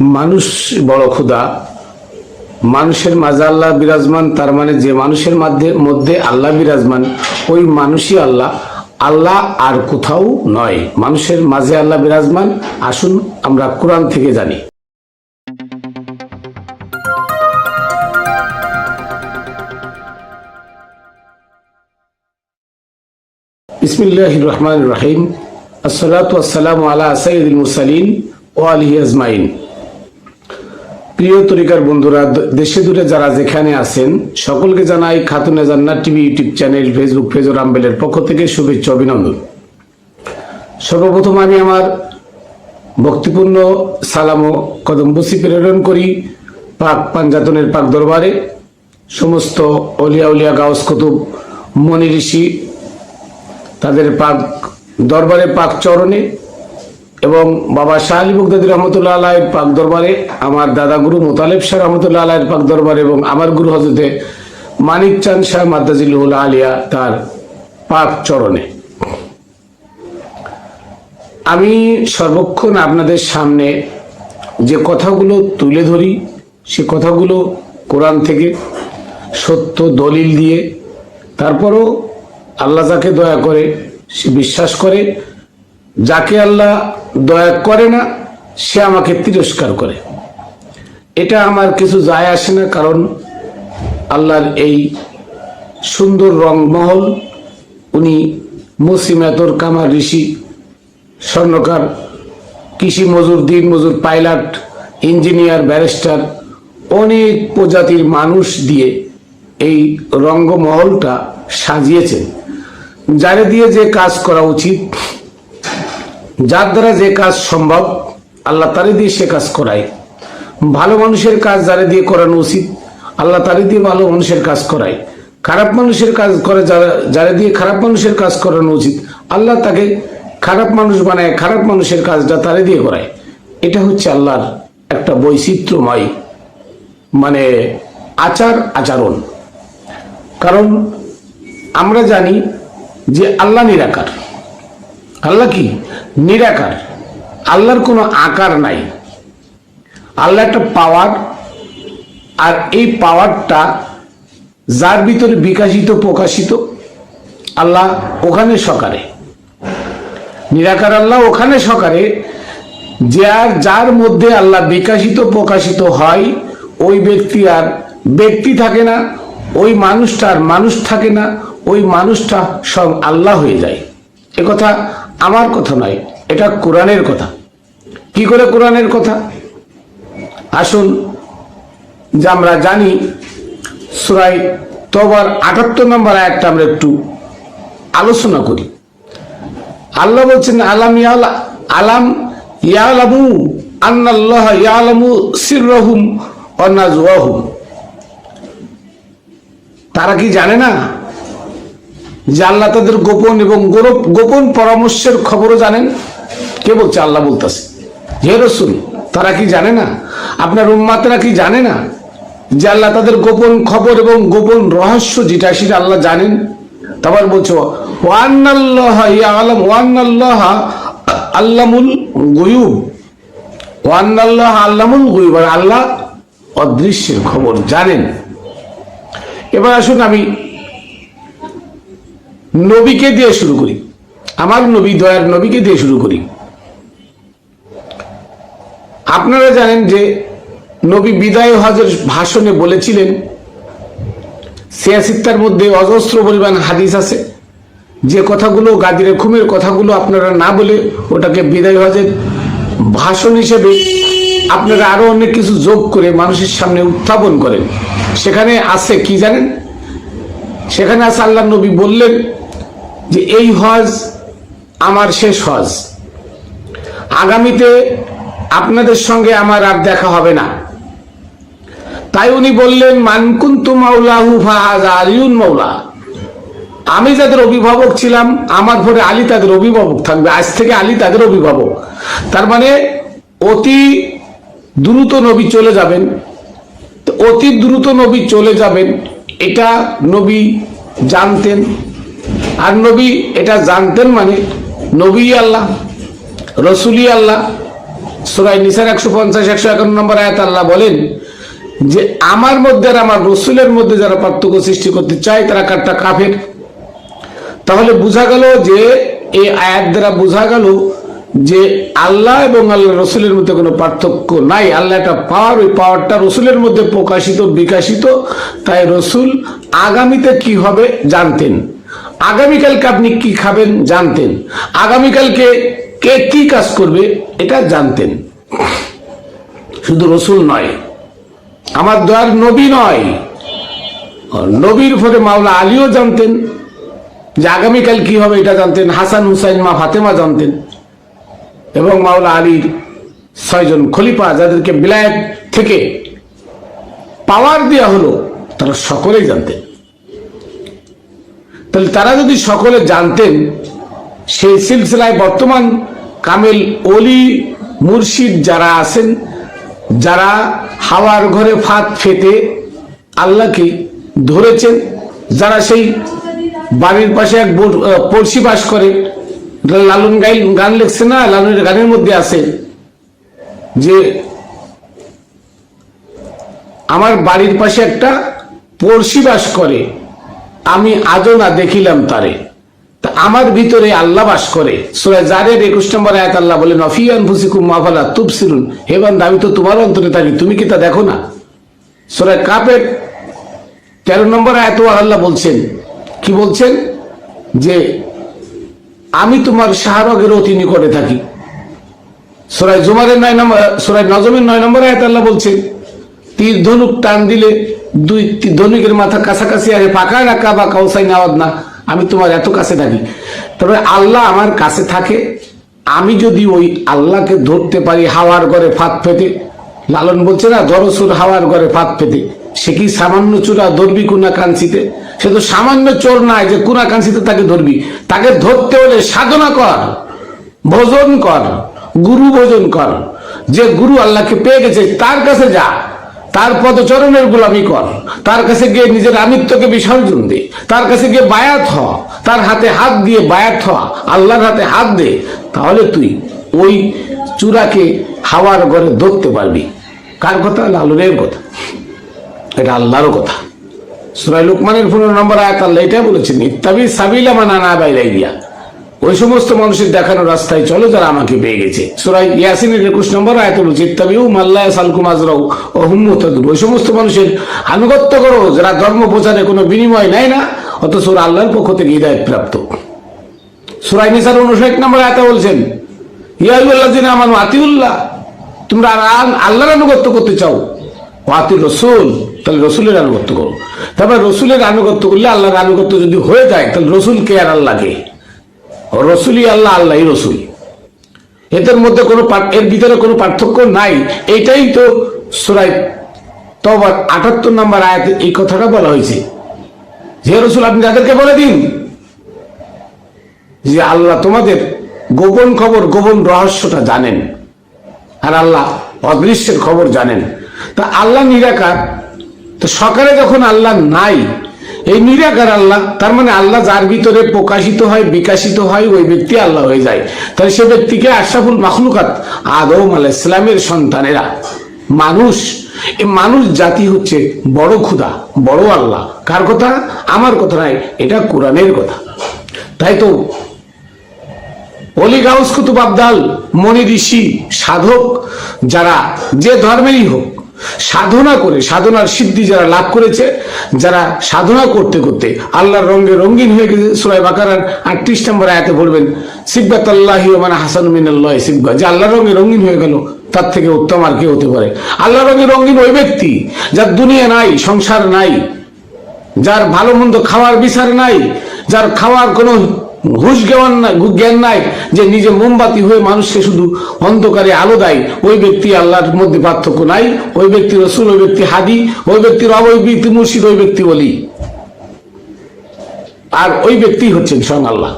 মানুষ বড় ক্ষুদা মানুষের মাঝে আল্লাহ বিরাজমান, তার মানে যে মানুষের মধ্যে মধ্যে আল্লাহ বিরাজমান, ওই মানুষই আল্লাহ। আল্লাহ আর কোথাও নয়। মানুষের মাঝে আল্লাহ বিরাজমান। আসুন আমরা কোরআন থেকে জানি। বিসমিল্লাহ রহমান রহিম। আসসালাতু আসসালামু আলা সাইয়্যিদুল মুরসালিন ও আলিহি আজমাইন। প্রিয় তরিকার বন্ধুরা দেশে দূরে যারা যেখানে আছেন, সকলকে জানাই Khatune Jannat TV YouTube channel, Facebook page ও রামবেলের পক্ষ থেকে শুভেচ্ছা অভিনন্দন। সর্বপ্রথম আমি আমার ভক্তিপূর্ণ সালাম ও কদমবসি প্রেরণ করি পাক পাঞ্জাতনের পাক দরবারে। সমস্ত অলিয়া উলিয়া গাউস কুতুব মনি ঋষি তাদের পাক দরবারে, পাক চরণে এবং বাবা শাহ আলী মুগদাদি রহমতুল্লাহ আলাহের পাক দরবারে, আমার দাদা গুরু মোতালেব শাহ রহমতুল্লাহ আলাহের পাক দরবারে এবং আমার গুরু হজরতে মানিক চাঁদ শাহ মাদ্দাজিল্লুল আলিয়া তার পাক চরণে। আমি সর্বক্ষণ আপনাদের সামনে যে কথাগুলো তুলে ধরি, সে কথাগুলো কোরআন থেকে সত্য দলিল দিয়ে, তারপরও আল্লাহ যাকে দয়া করে সে বিশ্বাস করে যাকে আল্লাহ দয়া করে না, সে আমাকে তিরস্কার করে। এটা আমার কিছু যায় আসে না, কারণ আল্লাহর এই সুন্দর রংমহল, উনি মুসিমাতর কামার ঋষি, স্বর্ণকার কৃষি মজুর, দিন মজুর, পাইলট, ইঞ্জিনিয়ার, ব্যারিস্টার, অনেক প্রজাতির মানুষ দিয়ে এই রঙ্গমহলটা সাজিয়েছেন। যারে দিয়ে যে কাজ করা উচিত যার দ্বারা যে কাজ সম্ভব, আল্লাহ তারে দিয়ে সে কাজ করায়। ভালো মানুষের কাজ যারে দিয়ে করানো উচিত, আল্লাহ তারে দিয়ে ভালো মানুষের কাজ করায়। খারাপ মানুষের কাজ করে যারা যারা দিয়ে খারাপ মানুষের কাজ করানো উচিত, আল্লাহ তাকে খারাপ মানুষ বানায়, খারাপ মানুষের কাজটা তারে দিয়ে করায়। এটা হচ্ছে আল্লাহর একটা বৈচিত্র্যময় মানে আচার আচরণ। কারণ আমরা জানি যে আল্লাহ নিরাকার। আল্লাহ কি? নিরাকার। আল্লাহর কোনো আকার নাই। আল্লাহ একটা পাওয়ার আর এই পাওয়ারটা যার ভিতরে বিকাশিত, প্রকাশিত, আল্লাহ ওখানে সকারে। নিরাকার আল্লাহ ওখানে সকারে যার যার মধ্যে আল্লাহ বিকাশিত, প্রকাশিত হয়, ওই ব্যক্তি আর ব্যক্তি থাকে না, ওই মানুষটার মানুষ থাকে না, ওই মানুষটা সব আল্লাহ হয়ে যায়। এ কথা আমার কথা নয়, এটা কোরআনের কথা। কি করে কোরআনের কথা? আসুন, যে আমরা জানি সুরাই তবার আটাত্তর নম্বর আয়াতটা আমরা একটু আলোচনা করি। আল্লাহ বলছেন, আলাম ইয়ালা, আলাম ইয়ালামু আন্নাল্লাহ ইয়ালামু সিররহুম ওয়া নাজওয়াহুম। তারা কি জানে না? যে আল্লাহ তাদের গোপন এবং গোপন পরামর্শের খবরও জানেন। কে বলছে? আল্লাহ বলতেছে। হে রসুল, তারা কি জানে না? আপনার উম্মাতেরা কি জানে না যে আল্লাহ তাদের গোপন খবর এবং গোপন রহস্য যেটা সেটা আল্লাহ জানেন? তারপর বলছো, ওয়ান্নাল্লাহ আল্লামুল আল্লামুল আর আল্লাহ অদৃশ্যের খবর জানেন। এবার আসুন আমি নবীকে দিয়ে শুরু করি। আমার নবী দয়ার নবীকে দিয়ে শুরু করি। আপনারা জানেন যে নবী বিদায় হজের ভাষণে বলেছিলেন সিয়াসিত্তার মধ্যে অজস্র পরিমাণ হাদিস আছে। যে কথাগুলো, গাদিরে খুমের কথাগুলো আপনারা না বলে ওটাকে বিদায় হজের ভাষণ হিসেবে আপনারা আরও অনেক কিছু যোগ করে মানুষের সামনে উত্থাপন করেন। সেখানে আছে কি জানেন? সেখানে আছে আল্লাহ নবী বললেন যে এই হজ আমার শেষ হজ। আগামীতে আপনাদের সঙ্গে আমার আর দেখা হবে না। তাই উনি বললেন মানকুন্তু মাওলাহু ফাহাজা আলিউন মাওলা। আমি যাদের অভিভাবক ছিলাম, আমার পরে আলী তাদের অভিভাবক থাকবে। আজ থেকে আলী তাদের অভিভাবক। তার মানে অতি দ্রুত নবী চলে যাবেন। অতি দ্রুত নবী চলে যাবেন, এটা নবী জানতেন। আর নবী এটা জানতেন মানে নবী আল্লাহ রসুলি আল্লাহ। সুরাই নিসার একশো পঞ্চাশ, একশো একান্ন নম্বর আয়াত আল্লাহ বলেন যে, আমার মধ্যে আর আমার রসুলের মধ্যে যারা পার্থক্য সৃষ্টি করতে চায়, তারা কারটা কাফের। তাহলে বোঝা গেল যে, এই আয়াত দ্বারা বোঝা গেল যে, আল্লাহ এবং আল্লাহ রসুলের মধ্যে কোনো পার্থক্য নাই। আল্লাহ একটা পাওয়ার ওই পাওয়ারটা রসুলের মধ্যে প্রকাশিত, বিকাশিত। তাই রসুল আগামীতে কি হবে জানতেন। আগামীকালকে আপনি কি খাবেন জানতেন। আগামীকালকে কে কি কাজ করবে এটা জানতেন। শুধু রসুল নয়, আমার দয়ার নবী নয় নবীর ফলে মাওলা আলীও জানতেন যে আগামীকাল কি হবে এটা জানতেন, হাসান হুসাইন, মা ফাতেমা জানতেন এবং মাওলা আলীর ছয়জন খলিফা যাদেরকে বিলায়ত থেকে পাওয়ার দেওয়া হলো, তারা সকলেই জানতেন। তাহলে তারা যদি সকলে জানতেন, সেই সিলসিলায় বর্তমান কামেল অলি মুর্শিদ যারা আছেন, যারা হাওয়ার ঘরে ফাঁদ ফেতে আল্লাহকে ধরেছেন, যারা সেই বাড়ির পাশে এক পড়শি বাস করে লালন গাই গান লেখছে না, লালনের গানের মধ্যে আছে যে আমার বাড়ির পাশে একটা পড়শি বাস করে আমি আজও না দেখিলাম তারে। তা আমার ভিতরে আল্লাহ বাস করে। সুরায় জারের একুশ নম্বর আয়াত আল্লাহ বলেন অফিয়ান ফুসিকুম মাফালা তুবসিরুন। হে বান্দা, আমি তো তোমার অন্তরে থাকি, তুমি কি তা দেখো না? সুরায় কাপের তেরো নম্বর আয়াত আল্লাহ বলছেন, কি বলছেন? যে আমি তোমার শাহরগের অতি নিকটে থাকি। সুরায় জুমারের নয় নম্বর সুরায় নজমের নয় নম্বর আয়াত আল্লাহ বলছেন তীর ধনুক টান দিলে দুই ধনুকের মাথা কাছাকাছি আরে পাকা রাখা বা কাউসাই নেওয়াদ না। আমি তোমার এত কাছে থাকি। তবে আল্লাহ আমার কাছে থাকে। আমি যদি ওই আল্লাহকে ধরতে পারি হাওয়ার ঘরে ফাঁদ পেতে লালন বলছে না, দরসুর হাওয়ার ঘরে ফাঁদ পেতে সে কি সামান্য চূড়া ধরবি কুনা কাঞ্চিতে সে তো সামান্য চোর নাই যে কুনা কাঞ্চিতে তাকে ধরবি। তাকে ধরতে হলে সাধনা কর, ভোজন কর, গুরু ভোজন কর। যে গুরু আল্লাহকে পেয়ে গেছে, তার কাছে যা। তার পদচরণের গোলামি কর। তার কাছে গিয়ে নিজের আমিত্বকে বিসর্জন দে। তার কাছে গিয়ে বায়াত হ। তার হাতে হাত দিয়ে বায়াত হ। আল্লাহর হাতে হাত দে। তাহলে তুই ওই চূড়াকে হাওয়ার ঘরে ধরতে পারবি। কার কথা? লালুরের কথা। এটা আল্লাহরও কথা। সুরাই লুকমানের পনেরো নম্বর আয়াত আল্লাহ এটা বলেছেন, ইত্তাবি সাবিলা মানা না বাইরাই দিয়া ওই সমস্ত মানুষের দেখানো রাস্তায় চলো যারা আমাকে পেয়ে গেছে। সুরাই ইয়াসিনের একুশ নম্বর আয়াত বলছে ইত্তাবিউ মাল্লাহ সালকুম আজরাউ ও হুম্মতাদুর ওই সমস্ত মানুষের আনুগত্য করো, যারা ধর্ম প্রচারে কোনো বিনিময় নেয় না, অথচ ওরা আল্লাহর পক্ষ থেকে হৃদায়ত প্রাপ্ত। সুরাই নিসার উনষাট নম্বর বলছেন আমার আতিউল্লাহ, তোমরা আল্লাহর আনুগত্য করতে চাও? ওয়াতি রসুল, তাহলে রসুলের আনুগত্য করো। তারপর রসুলের আনুগত্য করলে আল্লাহর আনুগত্য যদি হয়ে যায়, তাহলে রসুল কে আর আল্লাহকে রসুলই আল্লাহ, আল্লাহই রসুল। এদের মধ্যে কোনো এর ভিতরে কোনো পার্থক্য নাই। এটাই তো সুরাই তবার আটাত্তর নম্বর আয়াতে এই কথাটা বলা হয়েছে। যে রসুল, আপনি তাদেরকে বলে দিন যে আল্লাহ তোমাদের গোপন খবর, গোপন রহস্যটা জানেন আর আল্লাহ অদৃশ্যের খবর জানেন। তা আল্লাহ নিরাকার। তো সকালে যখন আল্লাহ নাই এই নিরাকার আল্লাহ, তার মানে আল্লাহ যার ভিতরে প্রকাশিত হয়, বিকাশিত হয়, ওই ব্যক্তি আল্লাহ হয়ে যায়। তাহলে সে ব্যক্তিকে আশরাফুল মাখলুকাত, আদম আলাহ ইসলামের সন্তানেরা। মানুষ, এই মানুষ জাতি হচ্ছে বড় ক্ষুধা, বড় আল্লাহ। কার কথা? আমার কথা নাই এটা কোরআনের কথা। তাই তো অলি গাউস কুতুব আবদাল মনি ঋষি, সাধক, যারা যে ধর্মেরই হোক সাধনা করে, সাধনার সিদ্ধি যারা লাভ করেছে, যারা সাধনা করতে করতে আল্লাহর রঙে রঙিন হয়ে গেছে। সুরাই বাকারার আটত্রিশ নম্বর আয়াতে বলবেন সিব্বাত আল্লাহি মানে হাসান মিনাল্লাহ সিব্বা। যে আল্লাহর রঙে রঙিন হয়ে গেল, তার থেকে উত্তম আর কে হতে পারে? আল্লাহর রঙে রঙিন ওই ব্যক্তি যার দুনিয়া নাই, সংসার নাই, যার ভালো মন্দ খাওয়ার বিচার নাই, যার খাওয়ার কোনো হুশ জ্ঞান জ্ঞান নাই যে নিজে মোমবাতি হয়ে মানুষকে শুধু অন্ধকারে আলো দেয়। ওই ব্যক্তি আল্লাহর মধ্যে পার্থক্য নাই। ওই ব্যক্তি রসুল, ওই ব্যক্তি হাদি, ওই ব্যক্তির অবৈ ব্যক্তি মুর্শিদ, ওই ব্যক্তি বলি আর ওই ব্যক্তি হচ্ছেন স্বয়ং আল্লাহ।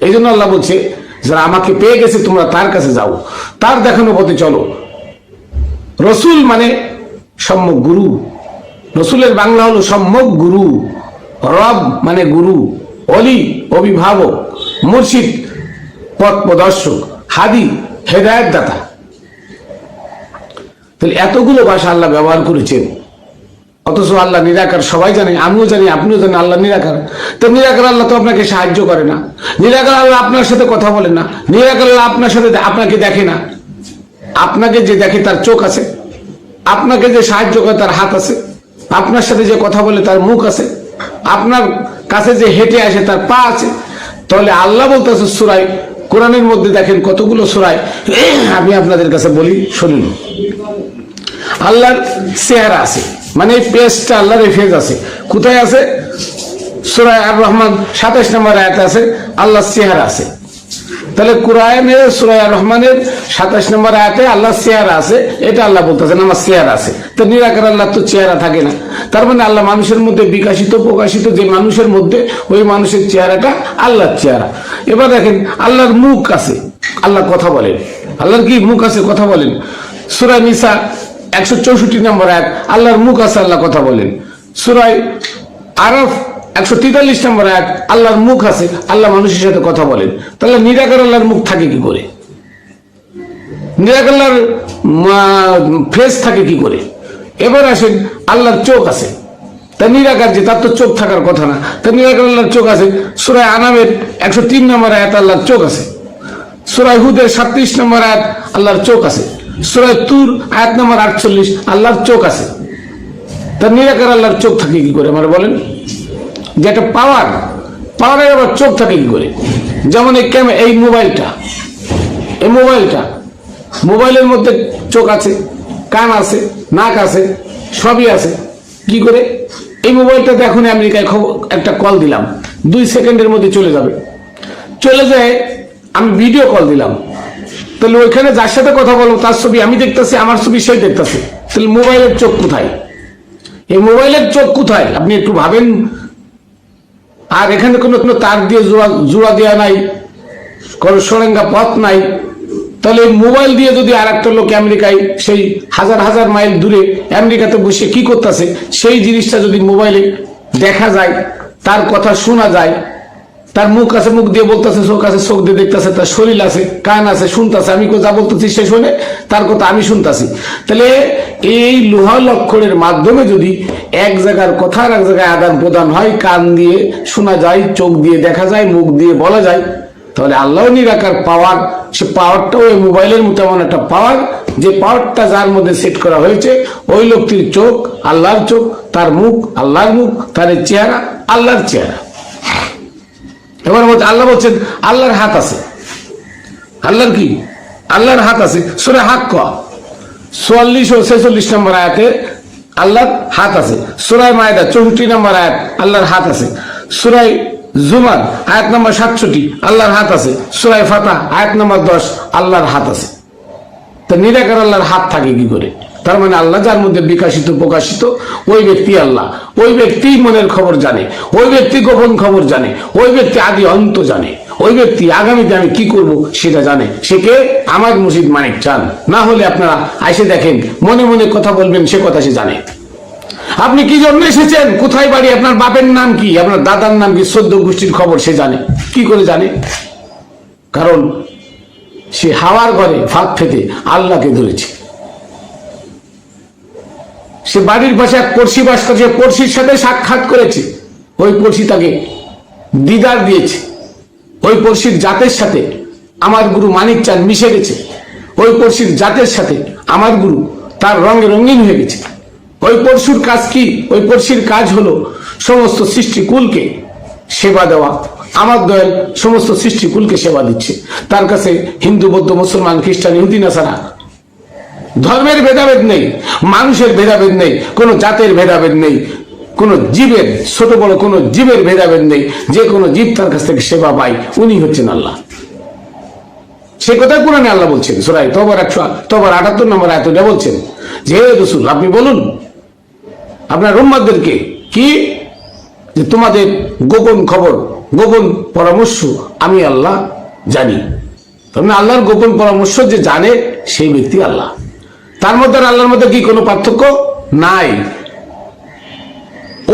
এই জন্য আল্লাহ বলছে, যারা আমাকে পেয়ে গেছে, তোমরা তার কাছে যাও। তার দেখানো পথে চলো। রসুল মানে সম্যক গুরু। রসুলের বাংলা হলো সম্যক গুরু। রব মানে গুরু। অলি, অভিভাবক, মুর্শিদ, পথ প্রদর্শক, হাদি হেদায়ত দাতা তাহলে এতগুলো ভাষা আল্লাহ ব্যবহার করেছেন। অথচ আল্লাহ নিরাকার, সবাই জানে, আমিও জানি, আপনিও জানেন আল্লাহ নিরাকার। তো নিরাকার আল্লাহ তো আপনাকে সাহায্য করে না। নিরাকার আল্লাহ আপনার সাথে কথা বলে না। নিরাকার আল্লাহ আপনার সাথে আপনাকে দেখে না। আপনাকে যে দেখে তার চোখ আছে। আপনাকে যে সাহায্য করে তার হাত আছে। আপনার সাথে যে কথা বলে তার মুখ আছে। আপনার কাছে যে হেঁটে আসে তার পা আছে। তাহলে আল্লাহ বলতেছে সুরাই কোরআনের মধ্যে দেখেন কতগুলো সুরাই আমি আপনাদের কাছে বলি, শুনুন। আল্লাহর চেহারা আছে মানে পেজটা আল্লাহর ফেজ আছে। কোথায় আছে? সুরায় আর রহমান সাতাশ নম্বর আয়াত আছে, আল্লাহর চেহারা আছে। তাহলে কোরআনের সুরায় রহমানের সাতাশ নম্বর আয়াতে আল্লাহর চেহারা আছে, এটা আল্লাহ বলতেছেন, আমার চেহারা আছে। তো নিরাকার আল্লাহ তো চেহারা থাকে না। তার মানে আল্লাহ মানুষের মধ্যে বিকাশিত, প্রকাশিত যে মানুষের মধ্যে, ওই মানুষের চেহারাটা আল্লাহর চেহারা। এবার দেখেন, আল্লাহর মুখ আছে, আল্লাহ কথা বলেন। আল্লাহর কি মুখ আছে কথা বলেন? সুরায় নিসা একশো চৌষট্টি নম্বর এক আল্লাহর মুখ আছে, আল্লাহ কথা বলেন। সুরায় আরফ একশো তেতাল্লিশ নম্বর এক, আল্লাহর মুখ আছে, আল্লাহ মানুষের সাথে কথা বলেন। তাহলে নিরাকার আল্লাহর মুখ থাকে কি করে? নিরাকার ফেস থাকে কি করে? এবার আসেন, আল্লাহর চোখ আছে। তা নিরাকার যে, তার তো চোখ থাকার কথা না। তা নিরাকার আল্লাহর চোখ আছে, সুরায় আনামের একশো তিন নম্বর আয়াত আল্লাহর চোখ আছে। সুরায় হুদের সাতত্রিশ নম্বর আয়াত আল্লাহর চোখ আছে। সুরায় তুর আয়াত নম্বর আটচল্লিশ, আল্লাহর চোখ আছে। তা নিরাকার আল্লাহর চোখ থাকে কি করে? আমার বলেন। যে একটা পাওয়ার পাওয়ারের আবার চোখ থাকে কি করে? যেমন এই ক্যামে এই মোবাইলটা এই মোবাইলটা মোবাইলের মধ্যে চোখ আছে, কান আছে, নাক আছে, সবই আছে, কি করে? এই মোবাইলটাতে এখন আমেরিকায় একটা কল দিলাম, দুই সেকেন্ডের মধ্যে চলে যাবে। চলে যায়, আমি ভিডিও কল দিলাম। তাহলে ওইখানে যার সাথে কথা বলব, তার ছবি আমি দেখতেছি, আমার ছবি সেই দেখতেছে। তাহলে মোবাইলের চোখ কোথায়? এই মোবাইলের চোখ কোথায়? আপনি একটু ভাবেন আর এখানে কোনো কোনো তার দিয়ে জোড়া জোড়া দেওয়া নাই, কোনো সরেঙ্গা পথ নাই। তাহলে মোবাইল দিয়ে যদি আর একটা লোক আমেরিকায় সেই হাজার হাজার মাইল দূরে আমেরিকাতে বসে কি করতেছে, সেই জিনিসটা যদি মোবাইলে দেখা যায়, তার কথা শোনা যায় তার মুখ আছে, মুখ দিয়ে বলতেছে, চোখ আছে, চোখ দিয়ে দেখতেছে, তার শরীর আছে, কান আছে, শুনতেছে। আমি যা বলতেছি সে শুনে, তার কথা আমি শুনতেছি। তাহলে এই লোহা লক্ষণের মাধ্যমে যদি এক জায়গার কথা আর এক জায়গায় আদান প্রদান হয়, কান দিয়ে শোনা যায়, চোখ দিয়ে দেখা যায়, মুখ দিয়ে বলা যায়, তাহলে আল্লাহ নিরাকার পাওয়ার, সে পাওয়ারটাও ওই মোবাইলের মতো এমন একটা পাওয়ার, যে পাওয়ারটা যার মধ্যে সেট করা হয়েছে, ওই লোকটির চোখ আল্লাহর চোখ, তার মুখ আল্লাহর মুখ, তার চেহারা আল্লাহর চেহারা। এবার বলছে, আল্লাহ বলছেন, আল্লাহর হাত আছে। আল্লাহর কি? আল্লাহর হাত আছে। সুরে হাত ক। চুয়াল্লিশ ও ছেচল্লিশ নম্বর আয়াতে আল্লাহর হাত আছে। সুরায় মায়দা, চৌষট্টি নম্বর আয়াত, আল্লাহর হাত আছে। সুরাই জুমার আয়াত নম্বর সাতষট্টি, আল্লাহর হাত আছে। সুরাই ফাতা আয়াত নম্বর দশ, আল্লাহর হাত আছে। তা নিরাকার আল্লাহর হাত থাকে কি করে? তার মানে আল্লাহ যার মধ্যে বিকাশিত, প্রকাশিত, ওই ব্যক্তি আল্লাহ। ওই ব্যক্তি মনের খবর জানে, ওই ব্যক্তি গোপন খবর জানে, ওই ব্যক্তি আদি অন্ত জানে। ওই ব্যক্তি আগামীতে আমি কি করব সেটা জানে। সে কে? আমার মুর্শিদ মানিক চান। না হলে আপনারা আইসে দেখেন, মনে মনে কথা বলবেন, সে কথা সে জানে। আপনি কি জন্য এসেছেন? কোথায় বাড়ি? আপনার বাপের নাম কি? আপনার দাদার নাম কি? সদ্য গোষ্ঠীর খবর সে জানে। কি করে জানে? কারণ সে হাওয়ার ঘরে ফাঁক ফেতে আল্লাহকে ধরেছে। সে বাড়ির পাশে এক পড়শি বাস করছে পড়শির সাথে সাক্ষাৎ করেছে, ওই পড়শি তাকে দিদার দিয়েছে। ওই পড়শির জাতের সাথে আমার গুরু মানিক চাঁদ মিশে গেছে। ওই পড়শির জাতের সাথে আমার গুরু তার রঙে রঙিন হয়ে গেছে। ওই পরশুর কাজ কি? ওই পড়শির কাজ হলো সমস্ত সৃষ্টিকুলকে সেবা দেওয়া। আমার দয়াল সমস্ত সৃষ্টিকুলকে সেবা দিচ্ছে। তার কাছে হিন্দু, বৌদ্ধ, মুসলমান, খ্রিস্টান, ইহুদি, নাসারা ধর্মের ভেদাভেদ নেই, মানুষের ভেদাভেদ নেই, কোনো জাতের ভেদাভেদ নেই, কোনো জীবের, ছোট বড় কোনো জীবের ভেদাভেদ নেই, যে কোনো জীব তার কাছ থেকে সেবা পায়, উনি হচ্ছেন আল্লাহ। সে কথা কোরআনে আল্লাহ বলছেন সোরাই তোবার একশো তোবার আটাত্তর নম্বর এতটা বলছেন, যে রসুল, আপনি বলুন, আপনার রোম্মাদেরকে কি, যে তোমাদের গোপন খবর, গোপন পরামর্শ আমি আল্লাহ জানি। তবে আল্লাহর গোপন পরামর্শ যে জানে, সেই ব্যক্তি আল্লাহ। তার মধ্যে আর আল্লাহর মধ্যে কি কোনো পার্থক্য? নাই।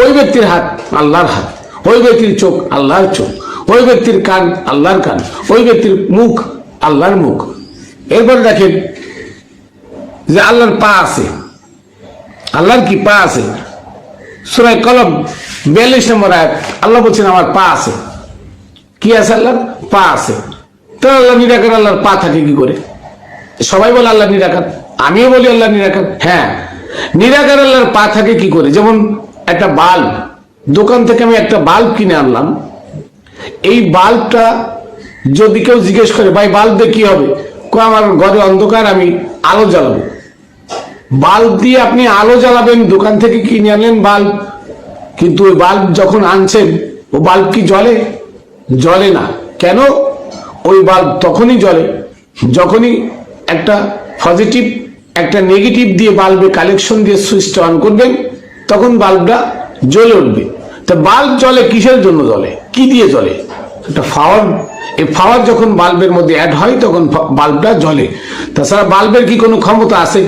ওই ব্যক্তির হাত আল্লাহর হাত, ওই ব্যক্তির চোখ আল্লাহর চোখ, ওই ব্যক্তির কান আল্লাহর কান, ওই ব্যক্তির মুখ আল্লাহর মুখ। এরপর দেখেন যে আল্লাহর পা আছে। আল্লাহর কি পা আছে? সুরাই কলম বিয়াল্লিশ নম্বর আয়াত, আল্লাহ বলছেন, আমার পা আছে। কি আছে আল্লাহর? পা আছে। তো আল্লাহ নিরাকার আল্লাহর পা থাকে কি করে? সবাই বলে আল্লাহ নিরাকার। আমিও বলি আল্লাহ নিরাকার। হ্যাঁ নিরাকার আল্লাহর পা থাকে কি করে? যেমন একটা বাল্ব, দোকান থেকে আমি একটা বাল্ব কিনে আনলাম। এই বাল্বটা যদি কেউ জিজ্ঞেস করে, ভাই, বাল্ব দিয়ে কি হবে? আমার ঘরে অন্ধকার, আমি আলো জ্বালাবো। বাল্ব দিয়ে আপনি আলো জ্বালাবেন, দোকান থেকে কিনে আনলেন বাল্ব। কিন্তু ওই বাল্ব যখন আনছেন, ও বাল্ব কি জ্বলে? জ্বলে না। কেন? ওই বাল্ব তখনই জ্বলে, যখনই একটা পজিটিভ একটা নেগেটিভ দিয়ে বাল্বে কালেকশন দিয়ে সুইচটা অন করবেন, তখন বাল্বটা জ্বলে উঠবে। তা বাল্ব জ্বলে কিসের জন্য জ্বলে? কি দিয়ে জ্বলে? একটা ফাওয়ার এই ফাওয়ার যখন বাল্বের মধ্যে অ্যাড হয়, তখন বাল্বটা জ্বলে। তাছাড়া বাল্বের কি কোনো ক্ষমতা আছে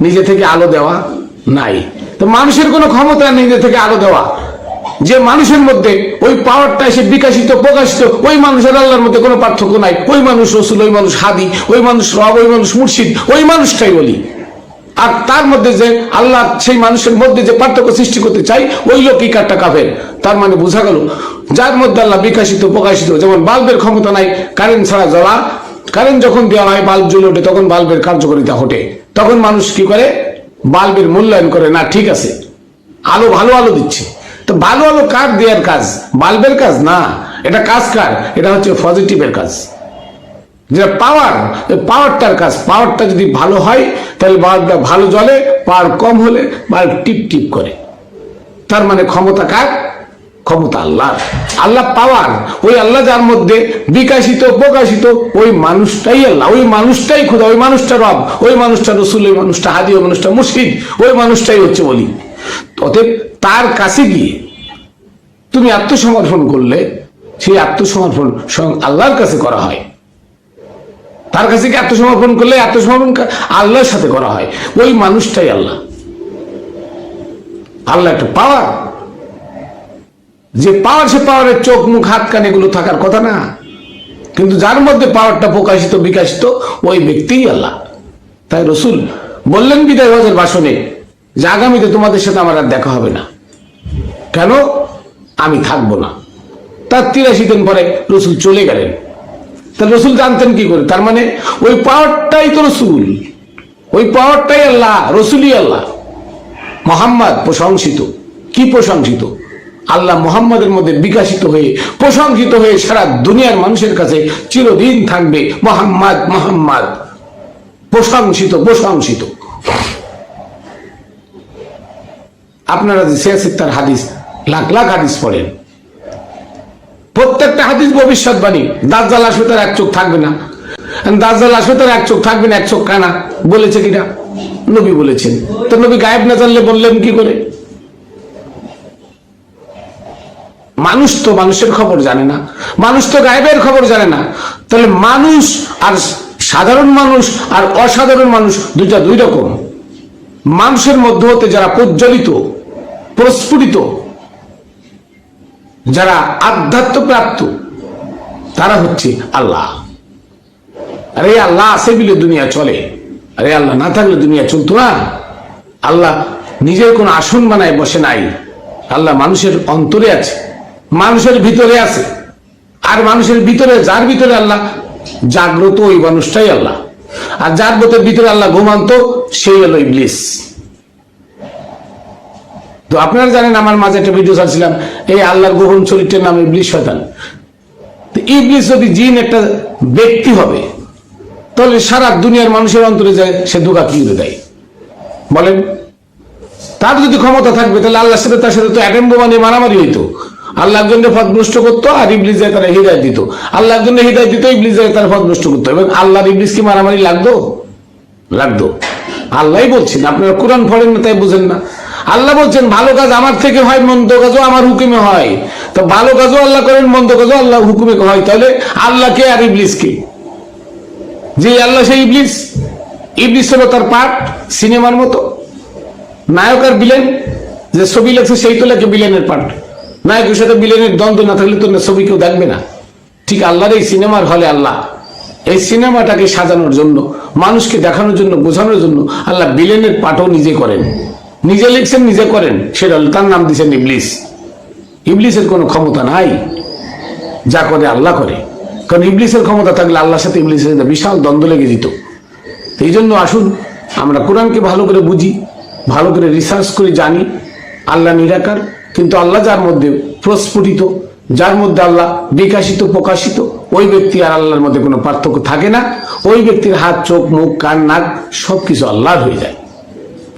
নিজে থেকে আলো দেওয়া? নাই। তো মানুষের কোনো ক্ষমতা নিজে থেকে আলো দেওয়া। যে মানুষের মধ্যে ওই পাওয়ারটা এসে বিকাশিত, প্রকাশিত, ওই মানুষের আল্লাহর মধ্যে কোনো পার্থক্য নাই। ওই মানুষ রসুল, ওই মানুষ হাদি, ওই মানুষ রব, ওই মানুষ মুর্শিদ, ওই মানুষটাই বলি আর তার মধ্যে যে আল্লাহ সেই মানুষের মধ্যে যে পার্থক্য সৃষ্টি করতে চাই, ওই লোকই কাটটা কাফের। তার মানে বোঝা গেল, যার মধ্যে আল্লাহ বিকাশিত, প্রকাশিত, যেমন বাল্বের ক্ষমতা নাই কারেন্ট ছাড়া জ্বলা কারেন্ট যখন দেওয়া হয়, বাল্ব জ্বলে ওঠে, তখন বাল্বের কার্যকারিতা ঘটে। তখন মানুষ কি করে? বাল্বের মূল্যায়ন করে, না, ঠিক আছে, আলো, ভালো আলো দিচ্ছে। তো ভালো আলো কার দেওয়ার কাজ? বাল্বের কাজ? না। এটা কাজ কার? এটা হচ্ছে পজিটিভের কাজ। যেটা পাওয়ার পাওয়ারটার কাজ। পাওয়ারটা যদি ভালো হয়, তাহলে বাল্বটা ভালো জ্বলে পাওয়ার কম হলে বাল্ব টিপ টিপ করে। তার মানে ক্ষমতা কার? ক্ষমতা আল্লাহ আল্লাহ পাওয়ার ওই আল্লাহ যার মধ্যে বিকাশিত, প্রকাশিত, ওই মানুষটাই আল্লাহ। ওই মানুষটাই খোদা, ওই মানুষটা রব, ওই মানুষটা রসুল, ওই মানুষটা হাদি, ওই মানুষটা মুর্শিদ, ওই মানুষটাই হচ্ছে বলি অতএব তার কাছে গিয়ে তুমি আত্মসমর্পণ করলে, সেই আত্মসমর্পণ স্বয়ং আল্লাহর কাছে করা হয়। তার কাছে কি আত্মসমর্পণ করলে আত্মসমর্পণ আল্লাহর সাথে করা হয়। ওই মানুষটাই আল্লাহ। আল্লাহ একটা পাওয়ার যে পাওয়ার সে পাওয়ারের চোখ, মুখ, হাত, কান, এগুলো থাকার কথা না। কিন্তু যার মধ্যে পাওয়ারটা প্রকাশিত, বিকাশিত, ওই ব্যক্তিই আল্লাহ। তাই রসুল বললেন বিদায় হজের ভাষণে যে আগামীতে তোমাদের সাথে আমার আর দেখা হবে না। কেন? আমি থাকব না। তার তিরাশি দিন পরে রসুল চলে গেলেন। তা রসুল জানতেন কি করে? তার মানে ওই পাওয়ারটাই তো রসুল। ওই পাওয়ারটাই আল্লাহ, রসুলই আল্লাহ। মোহাম্মদ প্রশংসিত। কি প্রশংসিত? আল্লাহ মোহাম্মদের মধ্যে বিকাশিত হয়ে, প্রশংসিত হয়ে সারা দুনিয়ার মানুষের কাছে চিরদিন থাকবে। মোহাম্মদ মোহাম্মদ। প্রশংসিত প্রশংসিত। আপনারা যে সিয়াসিত্তার হাদিস, লাখ লাখ হাদিস পড়েন। প্রত্যেকটা হাদিস ভবিষ্যৎবাণী। দাজ্জাল আসবে তার এক চোখ থাকবে না। দাজ্জাল আসবে তার এক চোখ থাকবে না, এক চোখ কানা। বলেছে কিনা? নবী বলেছেন। তো নবী গায়েব না জানলে বললেন কি করে? মানুষ তো মানুষের খবর জানে না। মানুষ তো গায়েবের খবর জানে না। তাহলে মানুষ আর সাধারণ মানুষ আর অসাধারণ মানুষ দুইটা দুই রকম। মানুষের মধ্যে হতে যারা প্রজ্বলিত প্রস্ফুটিত। যারা আধ্যাত্ম প্রাপ্ত তারা হচ্ছে আল্লাহ। আরে আল্লাহ আছে বলে দুনিয়া চলে। আরে আল্লাহ না থাকলে দুনিয়া চলতো না। আল্লাহ নিজের কোন আসন বানায় বসে নাই। আল্লাহ মানুষের অন্তরে আছে, মানুষের ভিতরে আছে। আর মানুষের ভিতরে, যার ভিতরে আল্লাহ, জাগ্রত ওই মানুষটাই আল্লাহ। আর যার ভিতরে আল্লাহ ঘুমান্ত, সেই হলো ইবলিস। তো আপনারা জানেন আমার মাঝে একটা ভিডিও ছাড়ছিলাম, এই আল্লাহর গোপন চরিত্রের নাম ইবলিশ শয়তান। তো ইবলিশ যদি জিন একটা ব্যক্তি হবে, তাহলে সারা দুনিয়ার মানুষের অন্তরে যায়, সে দুগা কি দেয়? বলেন। তার যদি ক্ষমতা থাকবে, তাহলে আল্লাহর সাথে, তার সাথে তো অ্যাটেম বোমা নিয়ে মারামারি হইতো। আল্লাহ একজনের পথ নষ্ট করতো আর ইবলিস যায় তারা হৃদয় দিত। আল্লাহ একজনের হৃদয় দিত, ইবলিস যায় তার পথ নষ্ট করতো। এবং আল্লাহর ইবলিস কি মারামারি লাগতো? লাগতো। আল্লাহই বলছেন, আপনারা কোরআন পড়েন না, তাই বুঝেন না। আল্লাহ বলছেন, ভালো কাজ আমার থেকে হয়, মন্দ কাজও আমার হুকুমে হয়। তো ভালো কাজও আল্লাহ করেন, মন্দ কাজও আল্লাহ হুকুমে হয়। তাহলে আল্লাহকে আর ইবলিসকে যে আল্লাহ সেই ইবলিস ইবলিস হলো তার পার্ট সিনেমার মতো। নায়ক আর বিলেন যে ছবি লেখছে সেই তো লেখে বিলেনের পার্ট নায়কের সাথে বিলেনের দ্বন্দ্ব না থাকলে তো না ছবি কেউ দেখবে না। ঠিক আল্লাহর এই সিনেমার হলে আল্লাহ, এই সিনেমাটাকে সাজানোর জন্য, মানুষকে দেখানোর জন্য, বোঝানোর জন্য আল্লাহ বিলেনের পাঠও নিজে করেন। নিজে লিখছেন, নিজে করেন। সেটা তার নাম দিয়েছেন ইবলিস। ইবলিসের কোনো ক্ষমতা নাই, যা করে আল্লাহ করে। কারণ ইবলিসের ক্ষমতা থাকলে আল্লাহর সাথে ইবলিসের সাথে বিশাল দ্বন্দ্ব লেগে যেত। এই জন্য আসুন, আমরা কোরআনকে ভালো করে বুঝি, ভালো করে রিসার্চ করে, জানি। আল্লাহ নিরাকার, কিন্তু আল্লাহ যার মধ্যে প্রস্ফুটিত, যার মধ্যে আল্লাহ বিকাশিত, প্রকাশিত, ওই ব্যক্তি আর আল্লাহর মধ্যে কোনো পার্থক্য থাকে না। ওই ব্যক্তির হাত, চোখ, মুখ, কান, নাক সব কিছু আল্লাহর হয়ে যায়।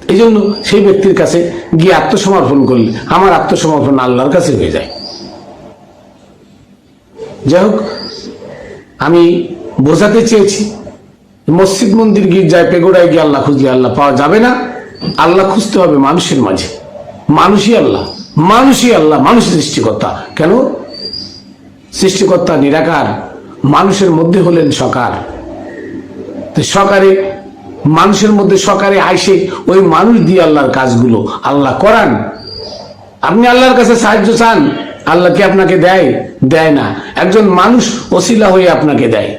এই জন্য সেই ব্যক্তির কাছে গিয়ে আত্মসমর্পণ করলে আমার আত্মসমর্পণ আল্লাহর কাছে হয়ে যায়। যাই হোক, আমি বোঝাতে চেয়েছি, মসজিদ মন্দির গির্জায় পেগোড়ায় গিয়ে আল্লাহ খুঁজলে আল্লাহ পাওয়া যাবে না। আল্লাহ খুঁজতে হবে মানুষের মাঝে। মানুষই আল্লাহ মানুষই আল্লাহ, মানুষ সৃষ্টিকর্তা। কেন? সৃষ্টিকর্তা নিরাকার, মানুষের মধ্যে হলেন সকার। সকারে মানুষের মধ্যে সকারে আইসে ওই মানুষ দিয়ে আল্লাহর কাজগুলো। আল্লাহ করান। আপনি আল্লাহর কাছে সাহায্য চান, আল্লাহ কি আপনাকে দেয়? দেয় না। একজন মানুষ ওসিলা হয়ে আপনাকে দেয়।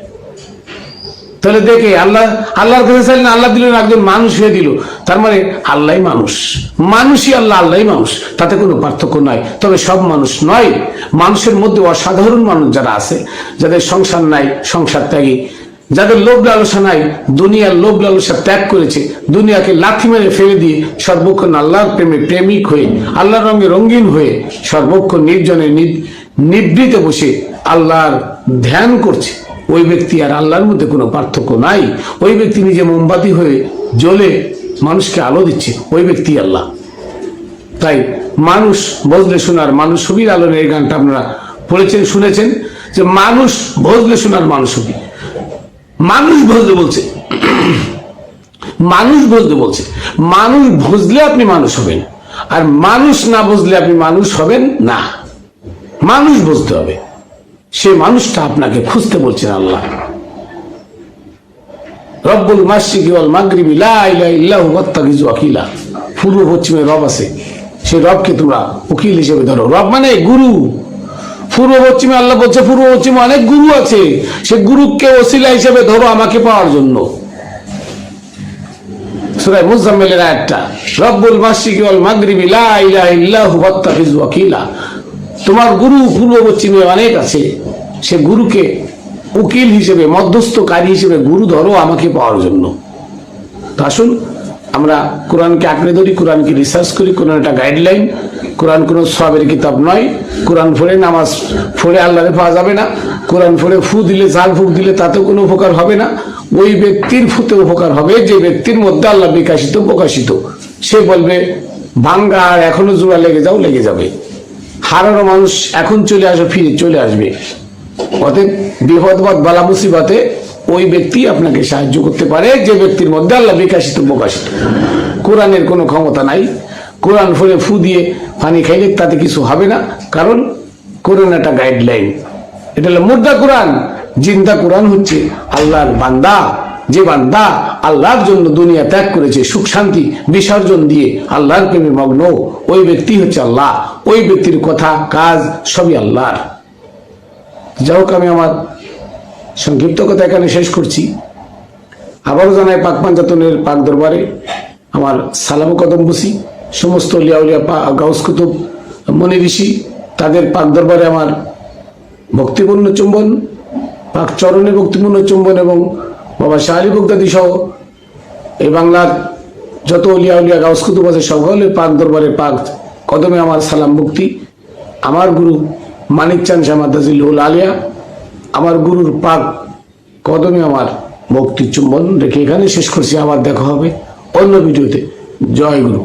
তাহলে দেখে আল্লাহ, আল্লাহর কাছে চাইলেন আল্লাহ দিলেন একজন মানুষ হয়ে দিল। তার মানে আল্লাহই মানুষ। মানুষই আল্লাহ, আল্লাহই মানুষ। তাতে কোনো পার্থক্য নয়। তবে সব মানুষ নয়। মানুষের মধ্যে অসাধারণ মানুষ যারা আছে, যাদের সংসার নাই, সংসার ত্যাগী। যাদের লোভ লালসা নাই, দুনিয়ার লোভ লালসা ত্যাগ করেছে, দুনিয়াকে লাথি মেরে ফেলে দিয়ে সর্বক্ষণ আল্লাহর প্রেমে প্রেমিক হয়ে, আল্লাহর রঙে রঙিন হয়ে সর্বক্ষণ নির্জনে নিবৃতে বসে আল্লাহর ধ্যান করছে। ওই ব্যক্তি আর আল্লাহর মধ্যে কোনো পার্থক্য নাই। ওই ব্যক্তি নিজে মোমবাতি হয়ে জ্বলে মানুষকে আলো দিচ্ছে। ওই ব্যক্তি আল্লাহ। তাই মানুষ বজলে শোনার মানুষ ছবির আলো এই গানটা আপনারা পড়েছেন, শুনেছেন যে মানুষ বজলে শোনার মানুষ ছবি। মানুষ বুঝতে বলছে। মানুষ বুঝতে বলছে। মানুষ বুঝলে আপনি মানুষ হবেন। আর মানুষ না বুঝলে আপনি মানুষ হবেন না। মানুষ বুঝতে হবে। সে মানুষটা আপনাকে খুঁজতে বলছেন আল্লাহ। রব্বুল মাসিকি ওয়াল মাগরিবি, লা ইলাহা ইল্লাহু পূর্ব পশ্চিমে রব আছে। সেই রবকে তোমরা উকিল হিসেবে ধরো। রব মানে গুরু। পূর্ব পশ্চিমে আল্লাহ বলছে, পূর্ব পশ্চিমে অনেক গুরু আছে। সে গুরুকে ওসিলা হিসেবে ধরো আমাকে পাওয়ার জন্য। তোমার গুরু পূর্ব পশ্চিমে অনেক আছে। সে গুরুকে উকিল হিসেবে, মধ্যস্থকারী হিসেবে গুরু ধরো আমাকে পাওয়ার জন্য। আসুন আমরা কোরআনকে আঁকড়ে ধরি, কোরআনকে রিসার্চ করি, কোরআন একটা গাইডলাইন কোরআন কোনো সবের কিতাব নয়। কোরআন পড়ে নামাজ পড়ে আল্লাহরে পাওয়া যাবে না। কোরআন পড়ে ফু দিলে, জাল ফুক দিলে তাতে কোনো উপকার হবে না। ওই ব্যক্তির ফুতে উপকার হবে যে ব্যক্তির মধ্যে আল্লাহ বিকাশিত, প্রকাশিত। সে বলবে, ভাঙ্গা আর এখনও জোড়া লেগে যাও, লেগে যাবে। হারানো মানুষ এখন চলে আসো, ফিরে চলে আসবে। অতএব বিপদবাদ বালা মুসিবাতে ওই ব্যক্তি আপনাকে সাহায্য করতে পারে, যে ব্যক্তির মধ্যে আল্লাহ বিকাশিত, প্রকাশিত। কোরআনের কোনো ক্ষমতা নাই। কোরআন ফলে ফু দিয়ে পানি খাইলে তাতে কিছু হবে না, কারণ কোরআন একটা গাইডলাইন এটা হলো মুদ্রা কোরআন। জিন্দা কোরআন হচ্ছে আল্লাহর বান্দা। যে বান্দা আল্লাহর জন্য দুনিয়া ত্যাগ করেছে, সুখ, শান্তি, বিসর্জন দিয়ে আল্লাহর প্রেমে মগ্ন, ওই ব্যক্তি হচ্ছে আল্লাহ। ওই ব্যক্তির কথা, কাজ সবই আল্লাহর। যাই আমার সংক্ষিপ্ত কথা এখানে শেষ করছি। আবারও জানাই পাক পাঞ্জাতনের পাক দরবারে আমার সালাম কদম বসি। সমস্ত লিয়াউলিয়া পা গাউস কুতুব, মনি ঋষি, তাদের পাক দরবারে আমার ভক্তিপূর্ণ চুম্বন, পাক চরণে ভক্তিপূর্ণ চুম্বন এবং বাবা শাহলি বগদাদি সহ এই বাংলার যত উলিয়া উলিয়া গাউস কুতুব আছে, সকলের পাক দরবারে পাক কদমে আমার সালাম মুক্তি আমার গুরু মানিক চান শামাদাজিল আলিয়া আমার গুরুর পাক কদমে আমার ভক্তি চুম্বন রেখে এখানে শেষ করছি, আবার দেখা হবে অন্য ভিডিওতে। জয় গুরু।